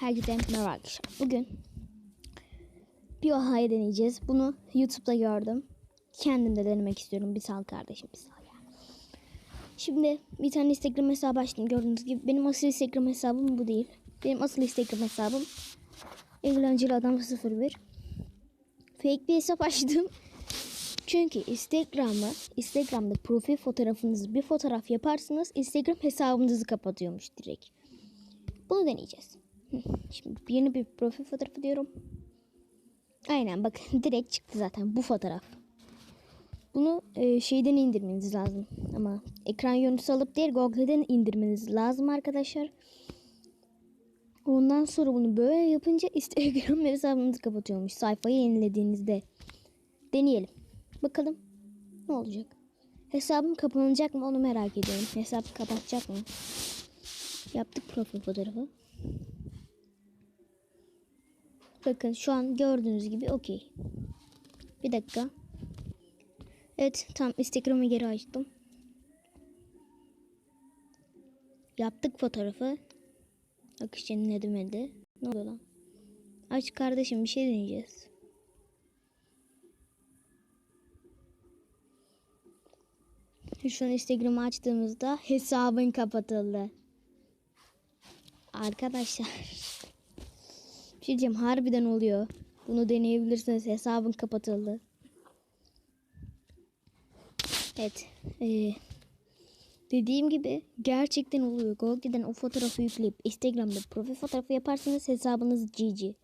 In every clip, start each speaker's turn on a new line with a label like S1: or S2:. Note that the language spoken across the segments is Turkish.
S1: Herkese merhaba arkadaşlar. Bugün bir olay deneyeceğiz. Bunu YouTube'da gördüm. Kendim de denemek istiyorum. Bir sal kardeşim bir sal ya. Şimdi bir tane Instagram hesabı açtım. Gördüğünüz gibi benim asıl Instagram hesabım bu değil. Benim asıl Instagram hesabım Eğlenceli Adam 01. Fake bir hesap açtım. Çünkü Instagram'da Instagram'da profil fotoğrafınızı bir fotoğraf yaparsınız Instagram hesabınızı kapatıyormuş direkt. Bunu deneyeceğiz. Şimdi yeni bir profil fotoğrafı diyorum. Aynen bakın direkt çıktı zaten bu fotoğraf. Bunu e, şeyden indirmeniz lazım. Ama ekran görüntüsü alıp değil Google'den indirmeniz lazım arkadaşlar. Ondan sonra bunu böyle yapınca Instagram hesabınızı kapatıyormuş. Sayfayı yenilediğinizde. Deneyelim. Bakalım ne olacak. Hesabım kapanacak mı onu merak ediyorum. Hesap kapatacak mı? Yaptık profil fotoğrafı. Bakın şu an gördüğünüz gibi okey. Bir dakika. Evet tam Instagram'ı geri açtım. Yaptık fotoğrafı. Akış yenilemedi. Ne oluyor lan? Aç kardeşim bir şey deneyeceğiz. Şu an Instagram'ı açtığımızda hesabın kapatıldı. Arkadaşlar. Şey harbiden oluyor. Bunu deneyebilirsiniz. Hesabın kapatıldı. Evet. Ee, dediğim gibi gerçekten oluyor. Google'den o fotoğrafı yükleyip Instagram'da profil fotoğrafı yaparsanız hesabınız GG.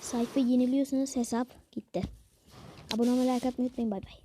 S1: Sayfa yeniliyorsanız hesap gitti. Abone olmayı like atmayı unutmayın. Bay bay.